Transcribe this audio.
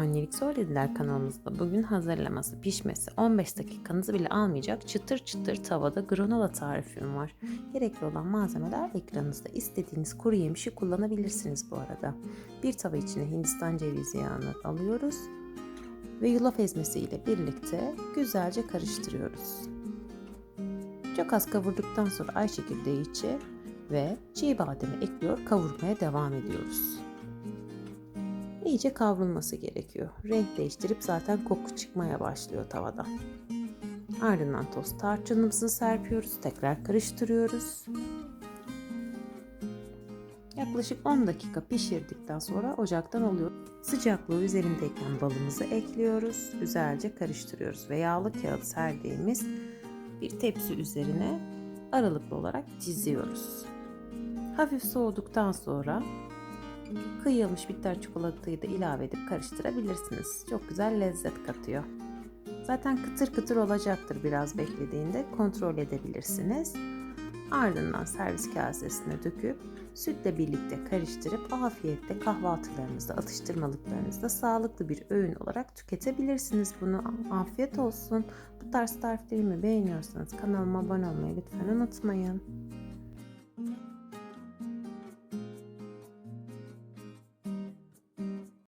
Annelik Söylediler kanalımızda bugün hazırlaması, pişmesi 15 dakikanızı bile almayacak çıtır çıtır tavada granola tarifim var. Gerekli olan malzemeler ekranınızda. İstediğiniz kuru yemişi kullanabilirsiniz bu arada. Bir tava içine Hindistan cevizi yağını alıyoruz ve yulaf ezmesi ile birlikte güzelce karıştırıyoruz. Çok az kavurduktan sonra ay çekirdeği içi ve çiğ bademi ekliyor kavurmaya devam ediyoruz. İyice kavrulması gerekiyor. Renk değiştirip zaten koku çıkmaya başlıyor tavadan. Ardından toz tarçınımızı serpiyoruz. Tekrar karıştırıyoruz. Yaklaşık 10 dakika pişirdikten sonra ocaktan alıyor. Sıcaklığı üzerindeyken balımızı ekliyoruz. Güzelce karıştırıyoruz ve yağlı kağıt serdiğimiz bir tepsi üzerine aralıklı olarak diziyoruz. Hafif soğuduktan sonra kıyılmış bitter çikolatayı da ilave edip karıştırabilirsiniz. Çok güzel lezzet katıyor. Zaten kıtır kıtır olacaktır biraz beklediğinde kontrol edebilirsiniz. Ardından servis kasesine döküp sütle birlikte karıştırıp afiyetle kahvaltılarınızda, atıştırmalıklarınızda sağlıklı bir öğün olarak tüketebilirsiniz bunu. Afiyet olsun. Bu tarz tariflerimi beğeniyorsanız kanalıma abone olmayı lütfen unutmayın.